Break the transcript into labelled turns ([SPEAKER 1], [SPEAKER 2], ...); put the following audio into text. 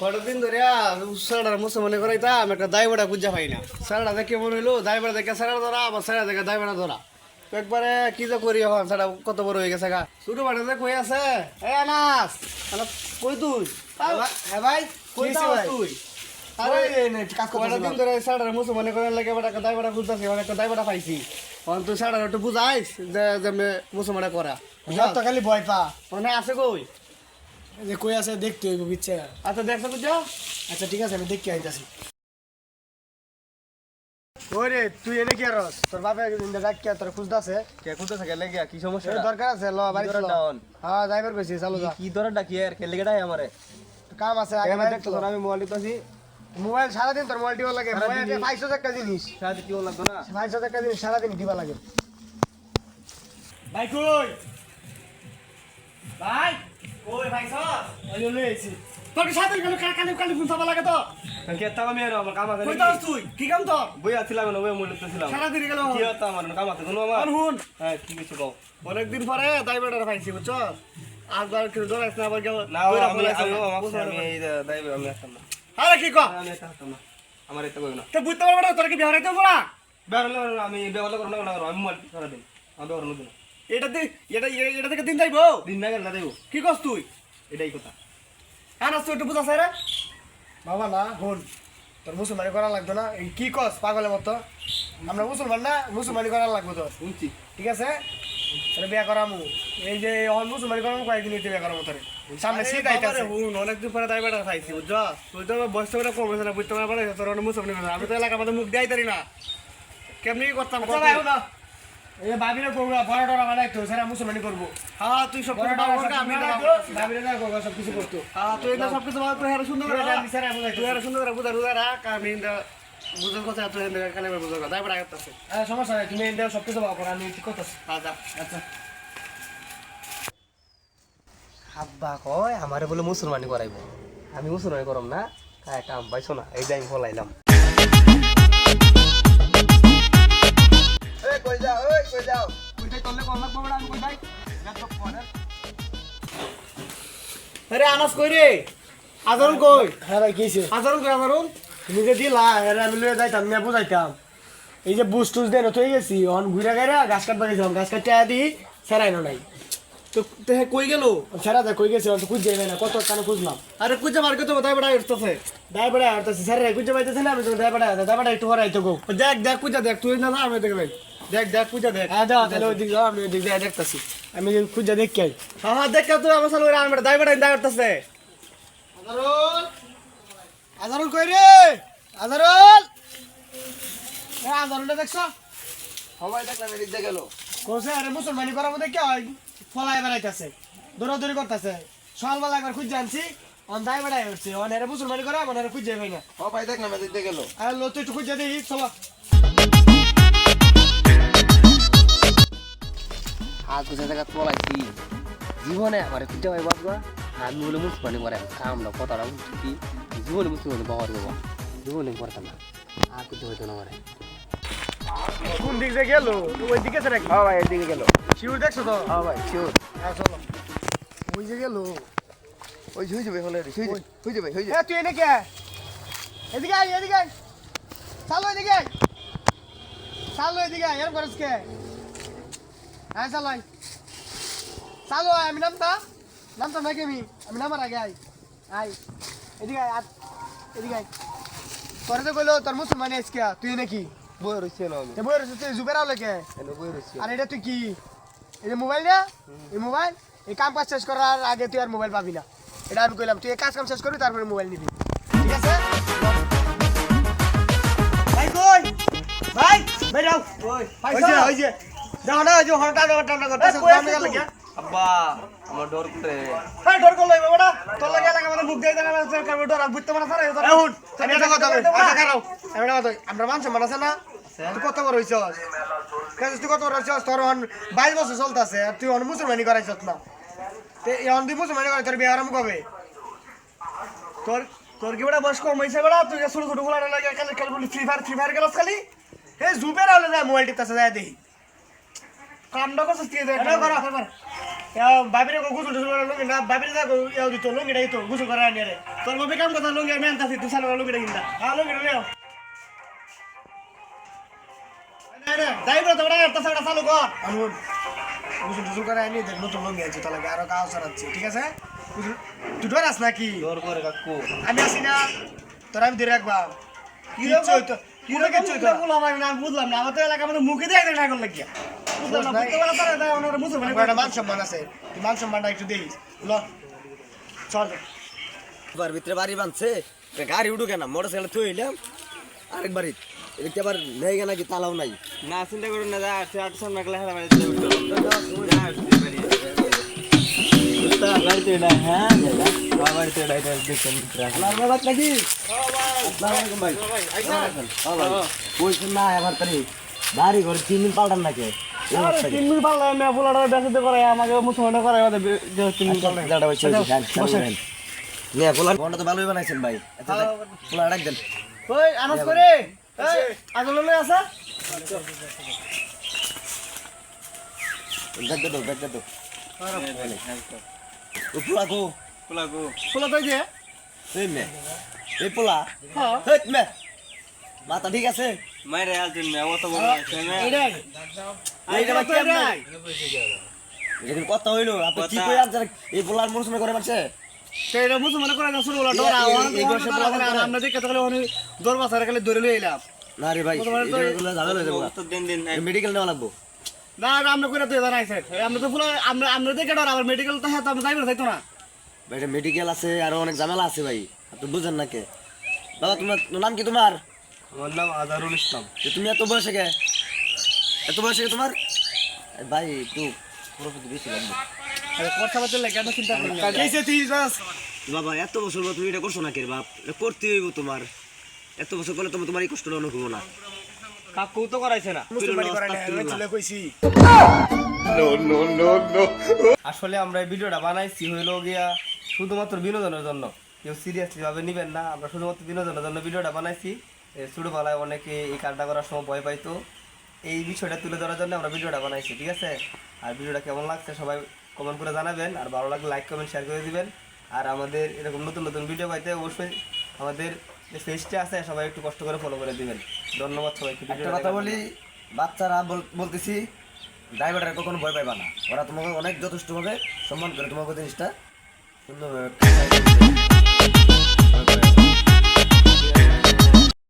[SPEAKER 1] কতদিন ধরে সারাটার মুসলমানে করাইতাম একটা দায় বেড়া খুঁজা পাই না। সারাটা দেখে মনে হইল দায় দেখে সারা ধরা আবার সারা দেখে দায় বেড়া ধরা একবারে কি যে করি এখন সারা কত বড় হয়ে গেছে গা। ছোট কই আছে? এ আনাস আনাস কই তুই?
[SPEAKER 2] হ্যাঁ ভাই
[SPEAKER 1] কই তুই?
[SPEAKER 2] আরে
[SPEAKER 1] কতদিন ধরে সারাটার মুসলমানে করার লাগে এবার একটা দায় বেড়া খুঁজতেছি এবার একটা দায় বেড়া পাইছি। এখন তুই সারাটা একটু বুঝাইস যে যে করা।
[SPEAKER 2] তো খালি ভয় পা।
[SPEAKER 1] মানে আছে কই?
[SPEAKER 2] যে কই আছে দেখতে হইব বিচ্ছে
[SPEAKER 1] আচ্ছা দেখছ তো যা
[SPEAKER 2] আচ্ছা ঠিক আছে আমি দেখতে আইতাছি। ওরে তুই এনে কি আরস? তোর বাপে ইন্দা ডাক কে তোর খুঁজতাছে।
[SPEAKER 3] কে কোথা থেকে লেগে কি সমস্যা
[SPEAKER 2] দরকার আছে ল বাড়ি চলো। হ্যাঁ ড্রাইভার কইছি চালু যা।
[SPEAKER 3] কি ধরে ডাকি আর? কে লেগে ডাই আমারে?
[SPEAKER 2] কাম আছে আগে
[SPEAKER 3] আমি
[SPEAKER 2] বাড়ি
[SPEAKER 3] তোর আমি মোবাইল দিতেছি।
[SPEAKER 2] মোবাইল সারাদিন তোর মোবাইল টিপা লাগে। মোবাইল পাইছো একটা জিনিস।
[SPEAKER 3] সাথে কি লাগতো না?
[SPEAKER 2] পাইছো একটা জিনিস সারাদিন টিপা লাগে। ভাই কই?
[SPEAKER 1] ভাই কই ভাই সব।
[SPEAKER 2] ওই লই আইছি
[SPEAKER 1] তোর সাথে গেল? কানে কানে ফোন চাপা লাগে তো?
[SPEAKER 3] কে তাও আমি আর আমার কাম আছে
[SPEAKER 1] কই যাস তুই? কি কাম তোর?
[SPEAKER 3] বই আছিলাম না বই মোবাইল দিতেছিলাম।
[SPEAKER 1] সারা দিন গেল
[SPEAKER 3] কি হতো আমার? কাম আছে কোনো আমার?
[SPEAKER 1] হুন।
[SPEAKER 3] হ্যাঁ কি কিছু কও?
[SPEAKER 1] অনেকদিন পরে দাই বেটার পাইছি বুঝছ? আজবার কিছু ডরাইস না আবার কেউ
[SPEAKER 3] না আমি আমি। এই দাই আসতাম না।
[SPEAKER 1] আরে কি কর
[SPEAKER 3] আমি আসতাম না। আমার এটা কই না।
[SPEAKER 1] তো বুঝতে পারবে না তোর কি বিহার হইতে বলা?
[SPEAKER 3] বেরোলে আমি বেরোলে করো না আমি মোবাইল সারা দিন আমি বেরোলে দিন
[SPEAKER 1] এটা এটা এটা থেকে দিন যাইবো?
[SPEAKER 3] দিন না গেল না দেবো।
[SPEAKER 1] কি করছ তুই?
[SPEAKER 3] এটাই কথা।
[SPEAKER 1] হ্যাঁ না তুই একটু বুঝাস রে।
[SPEAKER 2] বাবা না হন। তোর মুসলমানি করা লাগতো না? এই কি কস পাগলের মতো? আমরা মুসলমান না মুসলমানি করা লাগবে
[SPEAKER 3] শুনছি।
[SPEAKER 2] ঠিক আছে? তাহলে বিয়া করামু। এই যে অন মুসলমানি করামু কয়েকদিন হইতে বিয়া করামু তোরে। সামনে শীত আইতাছে।
[SPEAKER 1] হুন অনেকদিন পরে দাই বেটার পাইছি বুঝছ? তুই তো বয়স কম হয়েছে না বুঝতে পারবে তোর অনেক মুসলমান। আমি তো এলাকা মুখ দেয় তারি না। কেমনি করতাম?
[SPEAKER 2] আচ্ছা ভাই না। বড় বানাই তো মুসলমানি করব।
[SPEAKER 1] হ্যাঁ তুই সব
[SPEAKER 2] বড়
[SPEAKER 1] কিছু করবি, আমি এটা
[SPEAKER 2] না করব সব কিছু করতো।
[SPEAKER 1] হ্যাঁ তুই এটা সব কিছু তুই হেরে সুন্দর করে
[SPEAKER 2] আমি সেরা বুঝাইতো।
[SPEAKER 1] তুই হেরে সুন্দর করে বুঝা রুজা রাখ আমি এটা বুঝার কথা তুই হেন্দে কালে বুঝার কথা। তারপরে আগতে
[SPEAKER 2] আরে সমস্যা নাই তুমি সব কিছু আমি ঠিক
[SPEAKER 1] আচ্ছা
[SPEAKER 2] আচ্ছা।
[SPEAKER 3] আব্বা কয় আমারে বলে মুসলমানি করাইব। আমি মুসলমানি করম না কায় কাম পাইছো না এই যে আমি ফলাইলাম।
[SPEAKER 1] যাও? কই কম লাগবে আমি কই যাই? আরে আনাস কই রে? আজরুল কই?
[SPEAKER 2] হ্যাঁ ভাই কিছে
[SPEAKER 1] আজরুল কই আজরুল?
[SPEAKER 2] তুমি যে দিলা এর আমি লয়ে যাইতাম না বুঝাইতাম। এই যে বুস টুস দেন তো গেছি অন ঘুরে গেরা গাছ কাটবা গেছিলাম গাছ কাটতে দি সেরাইনো নাই।
[SPEAKER 1] তো তে কই গেল?
[SPEAKER 2] সেরা দে কই গেছিলাম তো খুঁজে না কত কানে খুঁজলাম।
[SPEAKER 1] আরে কুজা মার কত তাই বড় উঠতেছে।
[SPEAKER 2] দাই বড়া আর তো সেরা খুঁজে পাইতেছে না আমি তো দাই বড়া দাই বড়া একটু হরাই তো গো।
[SPEAKER 1] দেখ দেখ কুজা দেখ তুই না না আমি দেখ ভাই দেখ দেখ কুজা দেখ।
[SPEAKER 2] হ্যাঁ যাও তাহলে ওই দিক যাও আমি ওই দিক দিয়ে দেখতাছি। আমি খুঁজে দেখি আই।
[SPEAKER 1] হ্যাঁ হ্যাঁ দেখ তুই আমার সাথে আমি দাই বড় দাই করতেছে।
[SPEAKER 2] আজারুল। আজারুল কই রে? আজারুল! এ আজারুলটা দেখছ?
[SPEAKER 1] সবাই দেখলাম এদিক দিয়ে গেল।
[SPEAKER 2] কোসে আরে মুসলমানি করার মধ্যে কি হয় ফলাই বেড়াইতেছে দৌড়াদৌড়ি করতেছে। সকালবেলা একবার খুঁজে আনছি অন দায় বেড়াই উঠছে অন এরা মুসলমানি করা এরা খুঁজে পাই না।
[SPEAKER 1] সবাই দেখলাম এদিক দিয়ে গেল।
[SPEAKER 2] আর লো তুই একটু খুঁজে দেখি চলো।
[SPEAKER 3] হাত গুছা জায়গা তোলাইছি জীবনে আমার খুঁজে পাই বাবা আমি বলে মুসলমানি করে কাম না কথাটা উঠছি জীবনে মুসলমানি বাবার বাবা জীবনে করতাম না আর খুঁজে হইতো না আমার
[SPEAKER 2] কোন দিক দিয়ে গেল? ওই দিকে নাকি?
[SPEAKER 3] হ্যাঁ ভাই এদিকে গেল।
[SPEAKER 2] শিউর দেখছ তো?
[SPEAKER 3] হ্যাঁ ভাই শিওর
[SPEAKER 2] হ্যাঁ চলো। ওই যে গেল।
[SPEAKER 1] ওই হয়ে যাবে হলে হয়ে যাবে হয়ে
[SPEAKER 2] এ তুই এনে কে এদিকে আয় এদিকে আয়। চালো এদিকে আয়। চালো এদিকে আয় এর করিস কে? হ্যাঁ চালো আয় চালো আয় আমি নামতা? নামতাম নাকি আমি? আমি নামার আগে আয়। আয়। এদিকে আয় এদিকে আয়। তোর তো কইলো তোর মুসলমান আজকে তুই নাকি?
[SPEAKER 3] বই রয়েছে না
[SPEAKER 2] বই রয়েছে তুই জুবের আলো কে
[SPEAKER 3] এনে বই রয়েছে
[SPEAKER 2] আর এটা তুই কি? এই যে মোবাইল না? এই মোবাইল? এই কাম কাজ শেষ করার আগে তুই আর মোবাইল পাবি না। এটা আমি কইলাম তুই এই কাজ কাম শেষ করবি তারপরে মোবাইল নিবি। ঠিক আছে? ভাই কই? ভাই ভাই যাও ওই যে ওই যে যাও না যে হঠাৎ হঠাৎ হঠাৎ করতেছে দামে গেল
[SPEAKER 3] আব্বা আমার ডর করে
[SPEAKER 2] হ্যাঁ ডর করল এবার তোর লাগে লাগে মানে মুখ কাম ডর আর বুঝতে পারা স্যার এই হুন আমি এটা কথা বলি আচ্ছা খারাও আমি এটা কথা আমরা মানুষ মানাছে না তুই কত বড় হইছস কাজ তুই কত বড় হইছস তোর হন 22 বছর চলতেছে আর তুই হন মুসলমানি করাইছস না তে এখন তুই মুসলমানি করাই তোর বিয়ে আরাম কবে
[SPEAKER 1] তোর তোর কি বড় বয়স কম বড় তুই ছোট ছোটগুলা লাগে খালি খেল ফ্রি ফায়ার ফ্রি ফায়ার গেলস খালি
[SPEAKER 2] এই জুবের হলে যায় মোবাইল টিপতেছে যায় দেই
[SPEAKER 1] কামটা করছিস কি দেখ
[SPEAKER 2] এটা করো বাবিরে গোসল টোসল করা লুঙ্গি না বাবিরে যা ইয়াও দিত লুঙ্গিটা দিত গোসল করা আনি রে তোর বাবি কাম কথা লুঙ্গি আমি আনতাছি তুই সালো লুঙ্গিটা কিনতা হ্যাঁ লুঙ্গিটা নিও ড্রাইভার তো বড় একটা সাইডটা চালু কর আমি গোসল টোসল করে আনি দেখ নতুন লুঙ্গি আছে তাহলে আরও কাজ সরাচ্ছি ঠিক আছে? তুই ডরাস নাকি?
[SPEAKER 1] জোর করে কাকু।
[SPEAKER 2] আমি আসি না তোর আমি ধরে রাখবা কিচ্ছু হইতো না।
[SPEAKER 1] বুঝলাম না। আমাদের এলাকা আমাদের মুখে দিয়ে একটা ঠাকুর লাগিয়া। বুঝলাম না
[SPEAKER 2] বুঝলাই?
[SPEAKER 1] প্রত্যেকবেলা তারা ওনারা মুসলমান
[SPEAKER 2] মান সম্মান আছে মান সম্মানটা একটু দেখিস ল চল।
[SPEAKER 4] এবার ভিতরে বাড়ি বাঁধছে গাড়ি উঠুকে না মোটর সাইকেল থুই এলাম আরেক বাড়ি। এদিকে আবার নেই নাকি তালাও নাই।
[SPEAKER 1] না চিন্তা করুন না যা আছে আট সামনে গেলে হেলা বাড়িতে
[SPEAKER 4] বাড়ি ঘর তিন দিন পাল্টান নাকি?
[SPEAKER 1] তিন মিনিট ফুলাটা করে আমাকে করে তিন
[SPEAKER 4] তো ভালোই বানাইছেন ভাই দেন
[SPEAKER 1] ওই আনাজ করে লই আসা
[SPEAKER 4] ও পোলা কো
[SPEAKER 1] ফুলা তো দিয়ে
[SPEAKER 4] এই মে। এই পোলা।
[SPEAKER 1] হ্যাঁ
[SPEAKER 4] হেট মে। মাথা ঠিক আছে?
[SPEAKER 3] মাইরে আলতিন মে অত বড় আছে মে।
[SPEAKER 1] এটাই
[SPEAKER 4] এইটা ভাই কেমনে? এটা কথা হইল আপনি কি কই আনছেন? এই পোলার মনুষ্য করে মারছে?
[SPEAKER 1] সেইটা মুসলমান করে না শুরু হলো ডরা
[SPEAKER 4] এই- এই ঘর সে পোলা করে।
[SPEAKER 1] আমরা দেখে তো খালি দর বাসারে খালি ধরে
[SPEAKER 4] না রে ভাই
[SPEAKER 3] দিন দিন
[SPEAKER 4] মেডিকেল নেওয়া লাগবো।
[SPEAKER 1] না না, আমরা করে তুই জানাই স্যার আমরা তো ফুলা আমরা আমরা দেখে ডর আবার মেডিকেল তো হ্যাঁ তো আমরা যাইব না তাইতো না?
[SPEAKER 4] ভাই এটা মেডিকেল আছে আরও অনেক ঝামেলা আছে ভাই। আপনি বুঝেন না কে। বাবা তোমার তোমার নাম কি তোমার?
[SPEAKER 1] আমার নাম আজারুল ইসলাম।
[SPEAKER 4] তুমি এত বয়সে কে? এত বয়সে কে তোমার? ভাই একটু প্রফিট বেশি লাগবে।
[SPEAKER 1] আরে কথা বলতে লাগে কেন চিন্তা করি না।
[SPEAKER 2] এইসে তুই যাস।
[SPEAKER 4] বাবা এত বছর তুমি এটা করছ না কে বাপ? করতে হইব তোমার। এত বছর করলে তুমি তোমার এই কষ্টটা অনুভব না।
[SPEAKER 1] কাকু তো করাইছে না।
[SPEAKER 2] মুসলমানি করে না আমি কইছি।
[SPEAKER 1] আসলে আমরা এই ভিডিওটা বানাইছি হইল গিয়া শুধুমাত্র বিনোদনের জন্য। কেউ সিরিয়াসলি ভাবে নিবেন না আমরা শুধুমাত্র বিনোদনের জন্য ভিডিওটা বানাইছি। ছোটবেলায় অনেকে এই কাজটা করার সময় ভয় পাইতো। এই বিষয়টা তুলে ধরার জন্য আমরা ভিডিওটা বানাইছি ঠিক আছে? আর ভিডিওটা কেমন লাগছে সবাই কমেন্ট করে জানাবেন। আর ভালো লাগলে লাইক কমেন্ট শেয়ার করে দিবেন। আর আমাদের এরকম নতুন নতুন ভিডিও পাইতে অবশ্যই আমাদের যে পেজটা আছে সবাই একটু কষ্ট করে ফলো করে দিবেন। ধন্যবাদ সবাইকে
[SPEAKER 4] একটা কথা বলি বাচ্চারা বল- বলতেছি ড্রাইভাররা কখনো ভয় পাইবা না। ওরা তোমাকে অনেক যথেষ্টভাবে সম্মান করে তোমাকে জিনিসটা সুন্দরভাবে